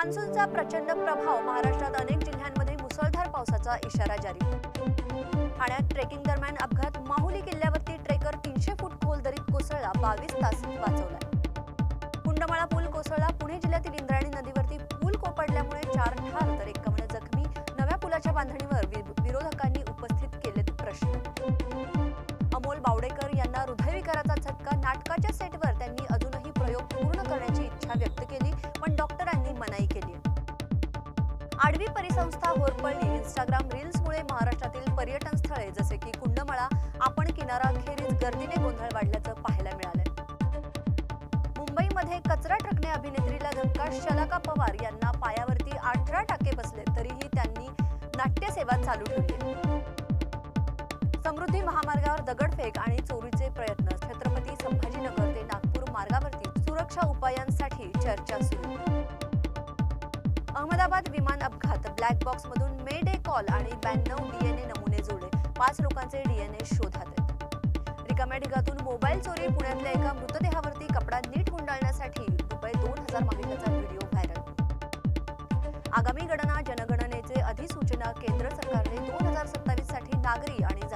मान्सूनचा प्रचंड प्रभाव महाराष्ट्रात अनेक जिल्ह्यांमध्ये मुसळधार पावसाचा इशारा जारी. ठाण्यात ट्रेकिंग दरम्यान अपघात माहुली किल्ल्यावरती ट्रेकर तीनशे फूट खोल दरीत कोसळला बावीस तास वाचवला. कुंडमाळा पूल कोसळला पुणे जिल्ह्यातील इंद्रायणी नदीवरती पूल कोपडल्यामुळे चार ठार तर एकावन्न जखमी. नव्या पुलाच्या बांधणीवर आडवी परिसंस्था होरपळली इंस्टाग्राम रील्समुळे महाराष्ट्रातील पर्यटन स्थळे जसे की कुंडमळा आपण किनाराखेरीज गर्दीने गोंधळ वाढल्याचं पाहायला मिळालंय. मुंबईमध्ये कचरा ट्रकने अभिनेत्रीला धक्का शलाका पवार यांना पायावरती अठरा टाके बसले तरीही त्यांनी नाट्यसेवा चालू ठेवली. समृद्धी महामार्गावर दगडफेक आणि चोरीचे प्रयत्न छत्रपती संभाजीनगर ते नागपूर मार्गावरती सुरक्षा उपायांसाठी चर्चा सुरू. अहमदाबाद विमान ब्लॅक बॉक्स मधून मे डे कॉल आणि ब्याण्णव डीएनए नमुने जोडले. पाच लोकांचे डीएनए शोधात आहेत. रिकाम्या ढिगातून मोबाईल चोरी पुण्यातल्या एका मृतदेहावरती कपडा नीट गुंडाळण्यासाठी रुपये दोन हजार मागितल्याचा व्हिडिओ व्हायरल. आगामी गणना जनगणनेचे अधिसूचना केंद्र सरकारने दोन हजार सत्तावीससाठी नागरी आणि